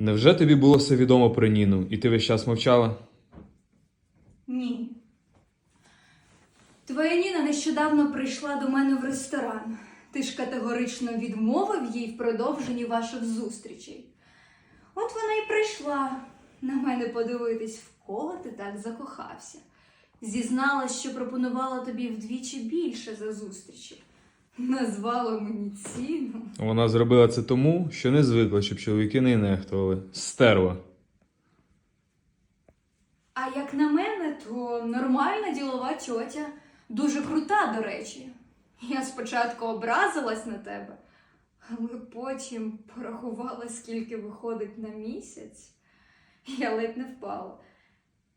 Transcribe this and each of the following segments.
Невже тобі було все відомо про Ніну, і ти весь час мовчала? Ні. Твоя Ніна нещодавно прийшла до мене в ресторан. Ти ж категорично відмовив їй в продовженні ваших зустрічей. От вона і прийшла на мене подивитись, в кого ти так закохався. Зізналась, що пропонувала тобі вдвічі більше за зустрічі. Назвала мені ціну. Вона зробила це тому, що не звикла, щоб чоловіки не нехтували. Стерва. А як на мене, то нормальна ділова тьотя, дуже крута, до речі. Я спочатку образилась на тебе, але потім порахувала, скільки виходить на місяць. Я ледь не впала.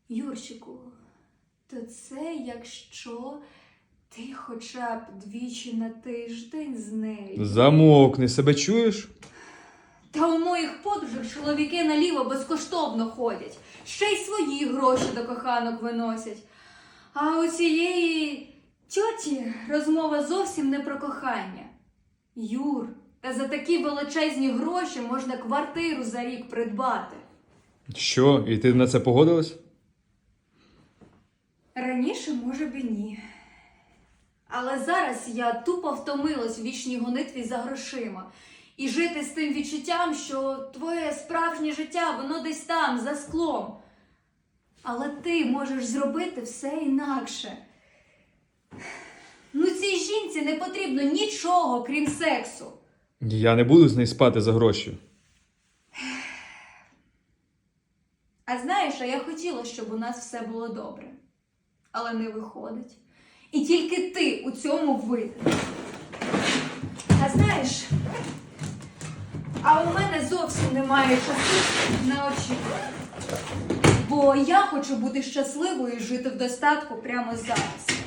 Юрчику, то це якщо ти хоча б двічі на тиждень з нею. Замовкни, себе чуєш? Та у моїх подружок чоловіки наліво безкоштовно ходять, ще й свої гроші до коханок виносять. А у цієї тьоті розмова зовсім не про кохання. Юр, та за такі величезні гроші можна квартиру за рік придбати. Що, і ти на це погодилась? Раніше, може б і ні. Але зараз я тупо втомилась в вічній гонитві за грошима. І жити з тим відчуттям, що твоє справжнє життя, воно десь там, за склом. Але ти можеш зробити все інакше. Ну, цій жінці не потрібно нічого, крім сексу. Я не буду з нею спати за гроші. А знаєш, а я хотіла, щоб у нас все було добре. Але не виходить. І тільки ти цьому винен. А знаєш, а у мене зовсім немає часу на очікування. Бо я хочу бути щасливою і жити в достатку прямо зараз.